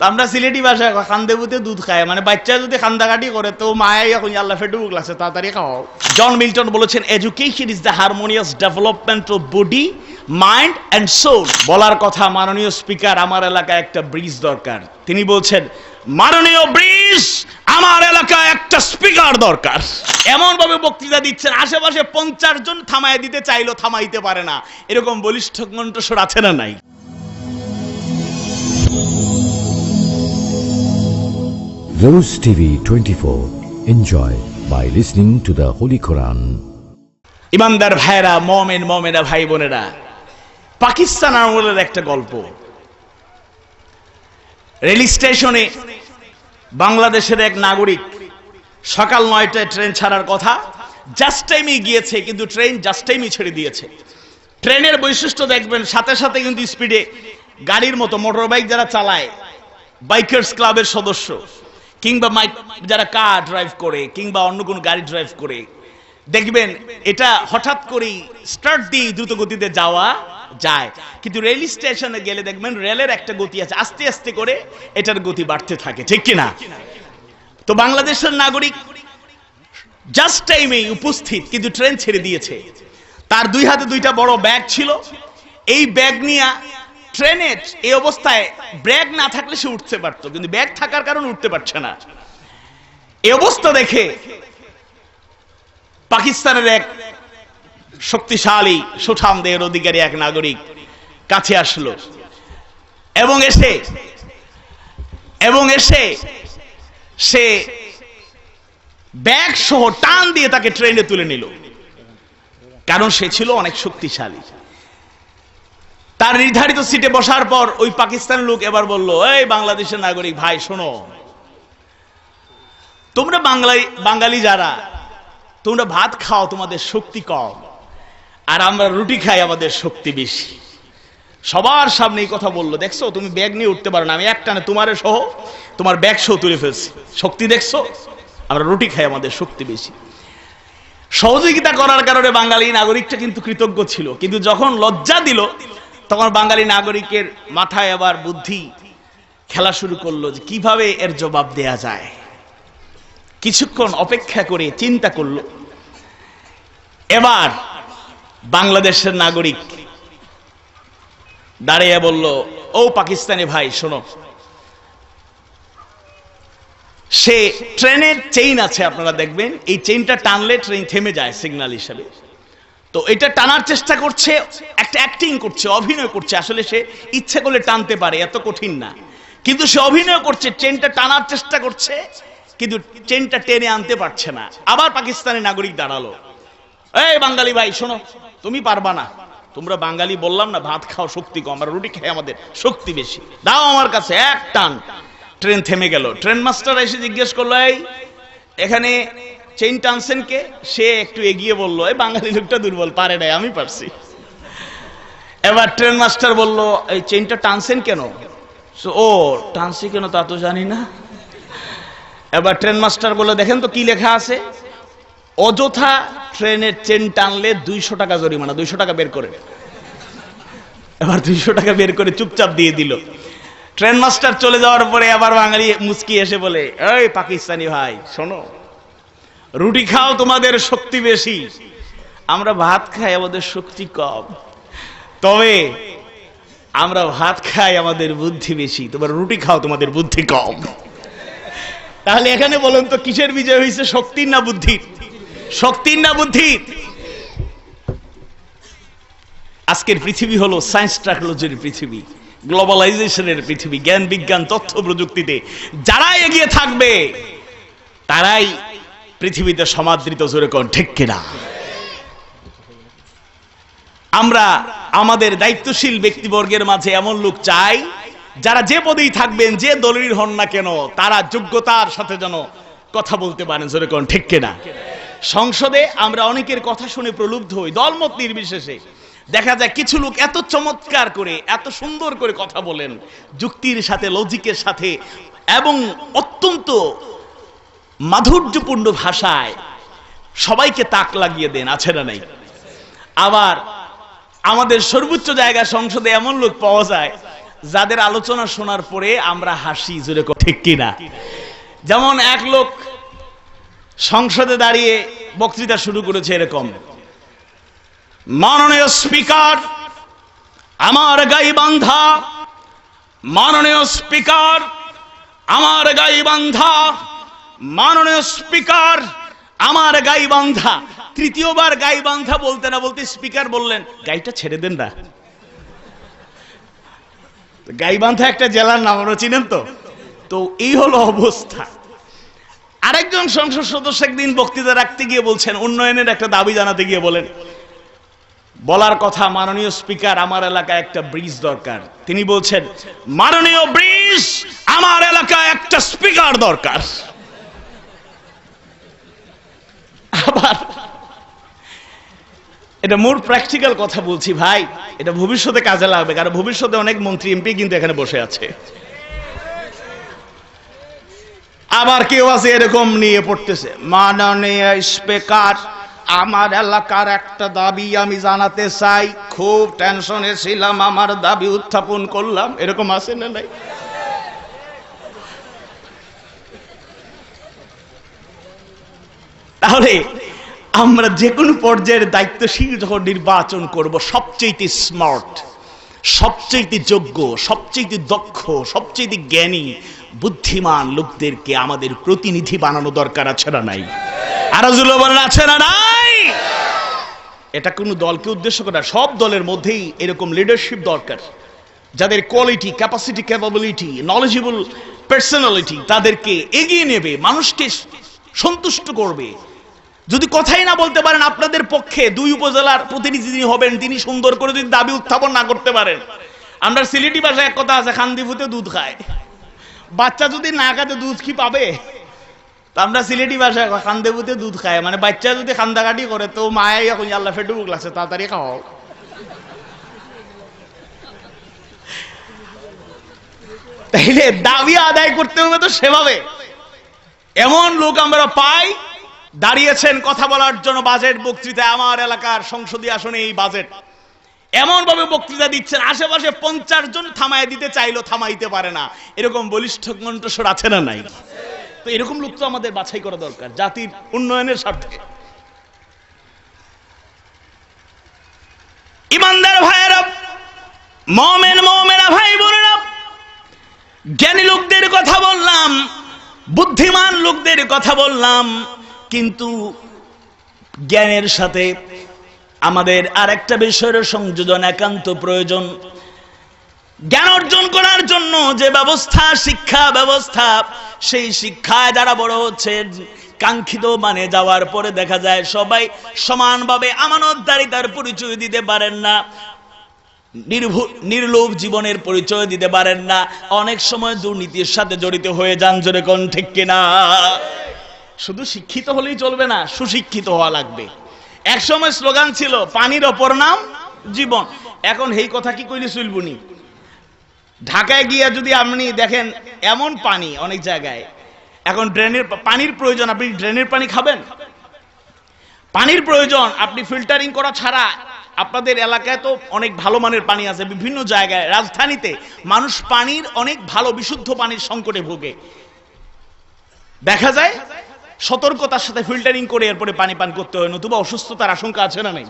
আমরা সিলেটি ভাষায় খান্দেবুতে দুধ খায়। মানে বাচ্চা যদি খান্দাকাটি করে, তো মায়াই এখন আল্লাহ ফেটু গ্লাসে তাড়াতাড়ি খাওয়াও। জন মিল্টন বলেছেন education is the harmonious development of body mind and soul বলার কথা মাননীয় স্পিকার, আমার এলাকায় একটা ব্রিজ দরকার। তিনি বলছেন, মাননীয় ব্রিজ, আমার এলাকায় একটা স্পিকার দরকার। এমন ভাবে বক্তৃতা দিচ্ছেন, আশেপাশে পঞ্চাশ জন থামায় দিতে চাইলো থামাইতে পারে না। এরকম বলিষ্ঠ কণ্ঠস্বর আছে না নাই? Rose TV 24. Enjoy by listening to the Holy Quran. ইমানদার ভাইরা মমেন, মমেনা ভাই বোনেরা, পাকিস্তান আমলের একটা গল্প রেল স্টেশনে বাংলাদেশের এক নাগরিক সকাল নয়টায় ট্রেন ছাড়ার কথা জাস্ট টাইমে গিয়েছে, কিন্তু ট্রেন জাস্ট টাইমে ছেড়ে দিয়েছে ট্রেনের বৈশিষ্ট্য দেখবেন, সাথে সাথে কিন্তু স্পিডে গাড়ির মতো মোটর বাইক যারা চালায় বাইকার্স ক্লাবের সদস্য কিংবা মাইক যারা কার ড্রাইভ করে, কিংবা অন্য কোনো গাড়ি ড্রাইভ করে, দেখবেন এটা হঠাৎ করেই স্টার্ট দিয়ে দ্রুত গতিতে যাওয়া যায়। কিন্তু রেল স্টেশনে গেলে দেখবেন রেলের একটা গতি আছে, আস্তে আস্তে করে এটার গতি বাড়তে থাকে, ঠিক কিনা? তো বাংলাদেশের নাগরিক জাস্ট টাইমে উপস্থিত, কিন্তু ট্রেন ছেড়ে দিয়েছে। তার দুই হাতে দুইটা বড় ব্যাগ ছিল। এই ব্যাগ নিয়ে ট্রেনে এই অবস্থায় ব্যাগ না থাকলে সে উঠতে পারতো, কিন্তু ব্যাগ থাকার কারণে উঠতে পারছে না। এই অবস্থা দেখে পাকিস্তানের এক শক্তিশালী সুঠাম দেহের অধিকারী এক নাগরিক কাছে আসলো এবং এসে এবং এসে সে ব্যাগ সহ টান দিয়ে তাকে ট্রেনে তুলে নিল। কারণ সে ছিল অনেক শক্তিশালী। তার নির্ধারিত সিটে বসার পর ওই পাকিস্তানের লোক এবার বলল, এই বাংলাদেশের নাগরিক, ভাই, শোনো। তোমরা বাংলায়, বাঙালি যারা, তোমরা ভাত খাও, তোমাদের শক্তি কম, আর আমরা রুটি খাই, আমাদের শক্তি বেশি। সবার সামনে এই কথা বলল, দেখছ, তুমি ব্যাগ নিয়ে উঠতে পারো না, আমি একটানে তোমারে সহ তোমার ব্যাগ সহ তুলে ফেলছি। শক্তি দেখছ? আমরা রুটি খাই, আমাদের শক্তি বেশি। সহযোগিতা করার কারণে বাঙালি নাগরিকটা কিন্তু কৃতজ্ঞ ছিল, কিন্তু যখন লজ্জা দিল তখন বাঙালি নাগরিকের মাথায় আবার বুদ্ধি খেলা শুরু করল যে কীভাবে এর জবাব দেয়া যায়। কিছুক্ষণ অপেক্ষা করে চিন্তা করল। এবার বাংলাদেশের নাগরিক দাঁড়িয়ে বলল, ও পাকিস্তানি ভাই, শোনো। সে ট্রেনের চেইন আছে, আপনারা দেখবেন। এই চেইনটা টানলে ট্রেন থেমে যায় সিগন্যাল হিসেবে। তো এটা টানার চেষ্টা করছে, একটা অ্যাক্টিং করছে, অভিনয় করছে। আসলে সে ইচ্ছে করলে টানতে পারে, এত কঠিন না। কিন্তু সে অভিনয় করছে, ট্রেনটা টানার চেষ্টা করছে, কিন্তু ট্রেনটা টেনে আনতে পারছে না। আবার পাকিস্তানের নাগরিক দাঁড়াল। এই বাঙালি ভাই, শোনো, তুমি পারবা না। তোমরা বাঙালি বললাম না, ভাত খাও, শক্তি কম, আমরা রুটি খাই আমাদের, শক্তি বেশি। দাও আমার কাছে এক টান। ট্রেন থেমে গেল। ট্রেন মাস্টার এসে জিজ্ঞেস করল, এই, এখানে চেইন টানছেন কে সে একটু এগিয়ে বলল, এই বাঙালি লোকটা দুর্বল, পারে নাই, আমি পারছি। এবার ট্রেন মাস্টার বলল, এই চেইনটা টানছেন কেন? ও, টানছি কেন তা তো জানি না। এবার ট্রেন মাস্টার বলল, দেখেন তো কি লেখা আছে? অযথা ট্রেনের চেন টানলে দুইশো টাকা জরিমানা, দুইশো টাকা বের করে। এবার দুইশো টাকা বের করে চুপচাপ দিয়ে দিল। ট্রেন মাস্টার চলে যাওয়ার পরে আবার বাঙালি মুস্কি এসে বলে, এই পাকিস্তানি ভাই, শোনো রুটি খাও, তোমাদের শক্তি বেশি। আমরা ভাত খাই, আমাদের শক্তি কম। তবে আমরা ভাত খাই, আমাদের বুদ্ধি বেশি। তোমার রুটি খাও, তোমাদের বুদ্ধি কম। তাহলে এখানে বলুন তো, কিসের বিজয় হয়েছে শক্তির না বুদ্ধির? শক্তির না বুদ্ধির? আজকের পৃথিবী হলো সায়েন্স টেকনোলজির পৃথিবী গ্লোবালাইজেশনের পৃথিবী, জ্ঞান, বিজ্ঞান, তথ্য প্রযুক্তিতে। যারা এগিয়ে থাকবে, তারাই পৃথিবীতে সমাদৃত জোরে কোন, ঠিক কিনা? আমরা আমাদের দায়িত্বশীল ব্যক্তিবর্গের মাঝে এমন লোক চাই, যারা যে পদেই থাকবেন, যে দলের হন না কেন, তারা যোগ্যতার সাথে যেন কথা বলতে পারেন, জোরে কোন, ঠিক কিনা? সংসদে আমরা অনেকের কথা শুনে প্রলুব্ধ হই, দলমত নির্বিশেষে। দেখা যায় কিছু লোক এত চমৎকার করে, এত সুন্দর করে কথা বলেন, যুক্তির সাথে লজিকের সাথে, এবং অত্যন্ত মাধুর্যপূর্ণ ভাষায় সবাইকে তাক লাগিয়ে দেন, আছে না নাই? আবার আমাদের সর্বোচ্চ জায়গা সংসদে এমন লোক পাওয়া যায়, যাদের আলোচনা শোনার পরে আমরা হাসি জুড়ে ঠিক কিনা? যেমন এক লোক সংসদে দাঁড়িয়ে বক্তৃতা শুরু করেছে এরকম। মাননীয় স্পিকার, আমার গাই বান্ধা মাননীয় স্পিকার, আমার গাই বান্ধা মাননীয় স্পিকার, আমার গাই বান্ধা, তৃতীয়বার গাই বান্ধা বলতে না বলতে স্পিকার বললেন, গাইটা ছেড়ে দেন না। গাইবান্ধা একটা জেলার নাম আমরা চিনেন তো? তো এই হলো অবস্থা। আরেকজন সংসদ সদস্য একদিন বক্তৃতা রাখতে গিয়ে বলছেন, উন্নয়নের একটা দাবি জানাতে গিয়ে বলেন, বলার কথা মাননীয় স্পিকার, আমার এলাকায় একটা ব্রিজ দরকার। তিনি বলছেন, মাননীয় ব্রিজ, আমার এলাকায় একটা স্পিকার দরকার। আবার। এটা মোর প্র্যাকটিক্যাল কথা বলছি ভাই। এটা ভবিষ্যতে কাজে লাগবে, কারণ ভবিষ্যতে অনেক মন্ত্রী, এমপি কিন্তু এখানে বসে আছে। আবার কেউ আছে এরকম নিয়ে পড়তেছে, মাননীয় স্পিকার, আমার এলাকার একটা দাবি আমি জানাতে চাই। খুব টেনশনে ছিলাম, আমার দাবি উত্থাপন করলাম। এরকম আছে না নাই? তাহলে আমরা যে কোনো পর্যায়ের দায়িত্বশীল যখন নির্বাচন করব সবচেয়ে স্মার্ট সবচেয়ে যোগ্য সবচেয়ে দক্ষ সবচেয়ে জ্ঞানী, বুদ্ধিমান লোকদেরকে আমাদের প্রতিনিধি বানানো দরকার আছে না নাই? বলেন, আছে না নাই? এটা কোনো দলকে উদ্দেশ্য করে সব দলের মধ্যেই এরকম লিডারশিপ দরকার। যাদের quality capacity capability knowledgeable personality তাদেরকে এগিয়ে নেবে, মানুষকে সন্তুষ্ট করবে। যদি কথাই না বলতে পারেন, আপনাদের পক্ষে দুই উপজেলার প্রতিনিধি যিনি হবেন, তিনি সুন্দর করে যদি দাবি উত্থাপন না করতে পারেন, আমরা সিলেটি ভাষায় এক কথা আছে খান্দিভূতে দুধ খায়। বাচ্চা যদি না খাতে দুধ কি পাবে? তো আমরা সিলেটি ভাষায় খান্দেবুতে দুধ খায়। মানে বাচ্চা যদি খান্দাকাটি করে, তো মায়াই এখন আল্লাহ ফেটু লাগছে তাড়াতাড়ি খাওয়াও তাইলে দাবি আদায় করতে হবে তো সেভাবে। পাই, দাঁড়িয়েছেন কথা বলার জন্য বাজেট বক্তৃতায় আমার এলাকার সংসদীয় আসনে এই বাজেট। এমন ভাবে বক্তৃতা দিচ্ছেন, আশেপাশে পঞ্চাশ জন থামায় দিতে চাইলো থামাইতে পারে না। এরকম বলিষ্ঠ কণ্ঠস্বর আছে না নাই? তো এরকম লোক তো আমাদের বাছাই করা দরকার, জাতির উন্নয়নের স্বার্থে। ইমানদার ভাইয়েরা, মমেন মমেনা ভাই বোনেরা, জ্ঞানী লোকদের কথা বললাম। বুদ্ধিমান লোকদের কথা বললাম, কিন্তু জ্ঞানের সাথে আমাদের আরেকটা বিষয়ের সংযোজন একান্ত প্রয়োজন। জ্ঞান অর্জন করার জন্য যে ব্যবস্থা, শিক্ষা ব্যবস্থা, সেই শিক্ষায় যারা বড় হচ্ছে কাঙ্ক্ষিত মানে যাওয়ার পরে দেখা যায় সবাই সমানভাবে আমানতদারিতার পরিচয় দিতে পারেন না। নির্লোভ জীবনের পরিচয় দিতে পারেন না। অনেক সময় দুর্নীতির সাথে জড়িত হয়ে যান, জোরে কোন ঠিক কিনা? শুধু শিক্ষিত হলেই চলবে না, সুশিক্ষিত হওয়া লাগবে। এক সময় স্লোগান ছিল, পানির অপর নাম, জীবন। এখন এই কথা কি কইলে চলবনি ঢাকায় গিয়ে যদি আপনি দেখেন, এমন পানি অনেক জায়গায়। এখন ড্রেনের, পানির প্রয়োজন, আপনি ড্রেনের পানি খাবেন? পানির প্রয়োজন, আপনি ফিল্টারিং করা ছাড়া আপনাদের এলাকায় তো অনেক ভালো মানের পানি আছে, বিভিন্ন জায়গায়, রাজধানীতে মানুষ পানির অনেক ভালো বিশুদ্ধ পানির সংকটে ভোগে। দেখা যায় সতর্কতার সাথে ফিল্টারিং করে এরপরে পানি পান করতে হয়, নতুবা অসুস্থতার আশঙ্কা আছে না নাই?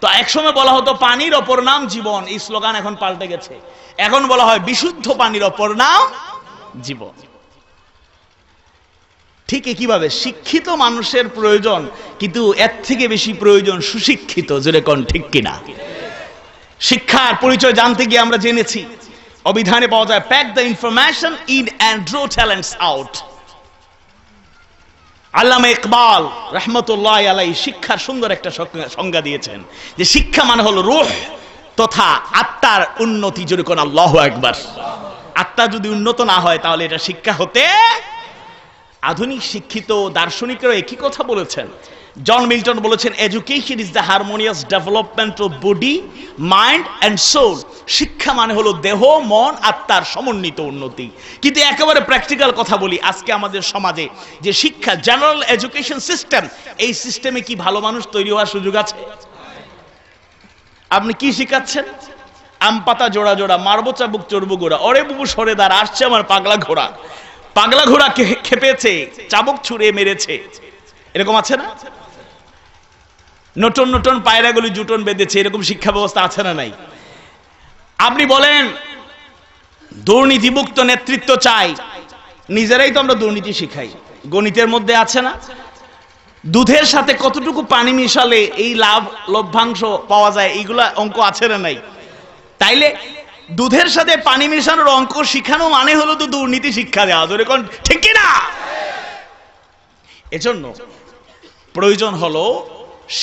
তো একসময় বলা হতো, পানির অপর নাম জীবন। এই স্লোগান এখন পাল্টে গেছে। এখন বলা হয়, বিশুদ্ধ পানির অপর নাম জীবন। ঠিক একইভাবে শিক্ষিত মানুষের প্রয়োজন, কিন্তু এর থেকে বেশি প্রয়োজন সুশিক্ষিত, জোরে কোন ঠিক কিনা? শিক্ষার পরিচয় জানতে গিয়ে আমরা জেনেছি অভিধানে পাওয়া যায় pack the information in and draw talents out Allama Iqbal রহমতুল্লাহ আলাই শিক্ষার সুন্দর একটা সংজ্ঞা- সংজ্ঞা দিয়েছেন, যে শিক্ষা মানে হলো রুহ তথা আত্মার উন্নতি যদি কোন আল্লাহ একবার আত্মা যদি উন্নত না হয়, তাহলে এটা শিক্ষা হতে আধুনিক শিক্ষিত দার্শনিকরা একই কথা বলেছেন। জন মিল্টন বলেছেন education is the harmonious development of body mind and soul শিক্ষা মানে হলো দেহ, মন, আত্মার সমন্বিত উন্নতি। কিন্তু একেবারে প্র্যাকটিক্যাল কথা বলি, আজকে আমাদের সমাজে যে শিক্ষা জেনারেল এডুকেশন সিস্টেম এই সিস্টেমে কি ভালো মানুষ তৈরি হওয়ার সুযোগ আছে? আপনি কি শিখাচ্ছেন? আম পাতা জোড়া জোড়া মারবো চাবুক চড়বো গোড়া অরে বুবু সরে দাঁড় আসছে আমার পাগলা ঘোড়া। পাগলা ঘোড়া খেপেছে, চাবুক ছুঁড়ে মেরেছে। এরকম আছে না? নটন নটন পায়রাগুলি জুটন বেঁধেছে, এরকম শিক্ষা ব্যবস্থা আছে না নাই? আপনি বলেন, দুর্নীতিমুক্ত নেতৃত্ব চাই। নিজেরাই তো আমরা দুর্নীতি শিখাই। গণিতের মধ্যে আছে না? দুধের সাথে কতটুকু পানি মিশালে এই লাভ, লভ্যাংশ পাওয়া যায়, এইগুলা অঙ্ক আছে না নাই? তাইলে দুধের সাথে পানি মেশানোর অঙ্ক শিখানো মানে হলো তো দুর্নীতি শিক্ষা দেওয়া। ধরে কোন, ঠিক না? এজন্য প্রয়োজন হলো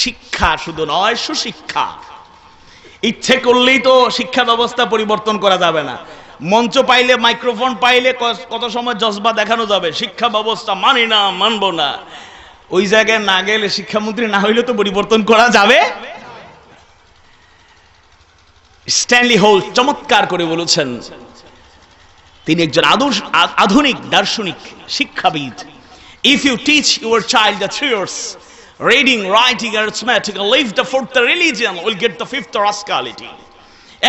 শিক্ষা, শুধু নয়, সুশিক্ষা। ইচ্ছে করলেই তো শিক্ষা ব্যবস্থা পরিবর্তন করা যাবে না। মঞ্চ পাইলে, মাইক্রোফোন পাইলে কত সময় জজবা দেখানো যাবে? শিক্ষা ব্যবস্থা মানি না, মানবো না। ওই জায়গায় না গেলে শিক্ষামন্ত্রী না হইলে তো পরিবর্তন করা যাবে? স্ট্যানলি হোল চমৎকার করে বলেছেন, তিনি একজন আদর্শ আধুনিক দার্শনিক শিক্ষাবিদ। If you teach your child the three years reading writing arithmetic leave the fourth religion will get the fifth rascality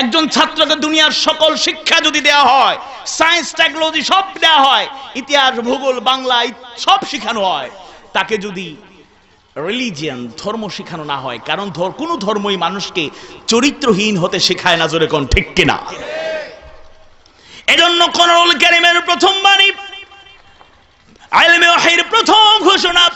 একজন ছাত্রকে দুনিয়ার সকল শিক্ষা যদি দেওয়া হয় সায়েন্স টেকনোলজি সব দেওয়া হয়, ইতিহাস, ভূগোল, বাংলা, সব শেখানো হয়, তাকে যদি রিলিজিয়ান ধর্ম শেখানো না হয়। কারণ কোনো ধর্মই মানুষকে চরিত্রহীন হতে শেখায় না জোরে কোন, ঠিক কিনা? এজন্য প্রথম ঘোষণা.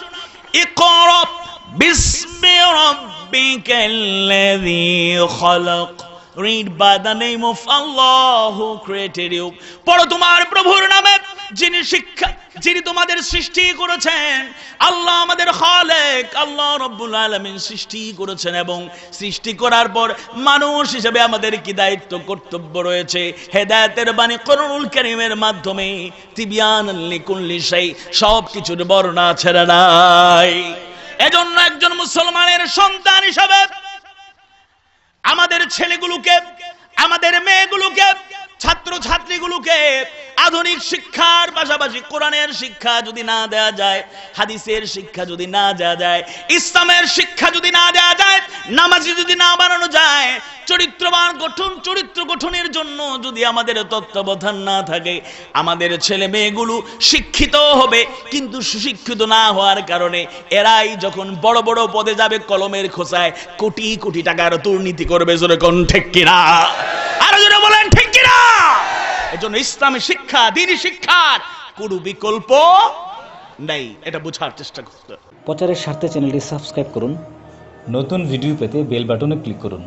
পড়ো তোমার প্রভুর নামে, যিনি শিক্ষা যিনি তোমাদের সৃষ্টি করেছেন, আল্লাহ আমাদের খালেক, আল্লাহ রব্বুল আলামিন সৃষ্টি করেছেন এবং সৃষ্টি করার পর মানুষ হিসেবে আমাদের কি দায়িত্ব, কর্তব্য রয়েছে? হেদায়েতের বাণী করুল কারীমের মাধ্যমে তিবিয়ান লিকুল্লি সেই সব কিছুর বর্ণনা ছেড়ে নাই। এজন্য একজন মুসলমানের সন্তান হিসাবে আমাদের ছেলেগুলোকে, আমাদের মেয়েগুলোকে ছাত্র ছাত্রীগুলোকে আধুনিক শিক্ষার পাশাপাশি কোরআনের শিক্ষা যদি না দেয়া যায়, হাদিসের শিক্ষা যদি না দেয়া যায়, ইসলামের শিক্ষা যদি না দেয়া যায়, নামাজি যদি না বানানো যায়, চরিত্রবান, গঠন, চরিত্র গঠনের জন্য যদি আমাদের তত্ত্বাবধান না থাকে, আমাদের ছেলে মেয়েগুলো শিক্ষিত হবে, কিন্তু সুশিক্ষিত না হওয়ার কারণে এরাই যখন বড় বড় পদে যাবে, কলমের খোসায় কোটি কোটি টাকার দুর্নীতি করবে, জোরে কোন ঠিক কিনা? আরও জোরে বলেন ঠিক এজন্য ইসলামী শিক্ষা দিনী শিক্ষার কোনো বিকল্প নেই। এটা বোঝার চেষ্টা করতে প্রচারের স্বার্থে চ্যানেলটি সাবস্ক্রাইব করুন। নতুন ভিডিও পেতে বেল বাটনে ক্লিক করুন।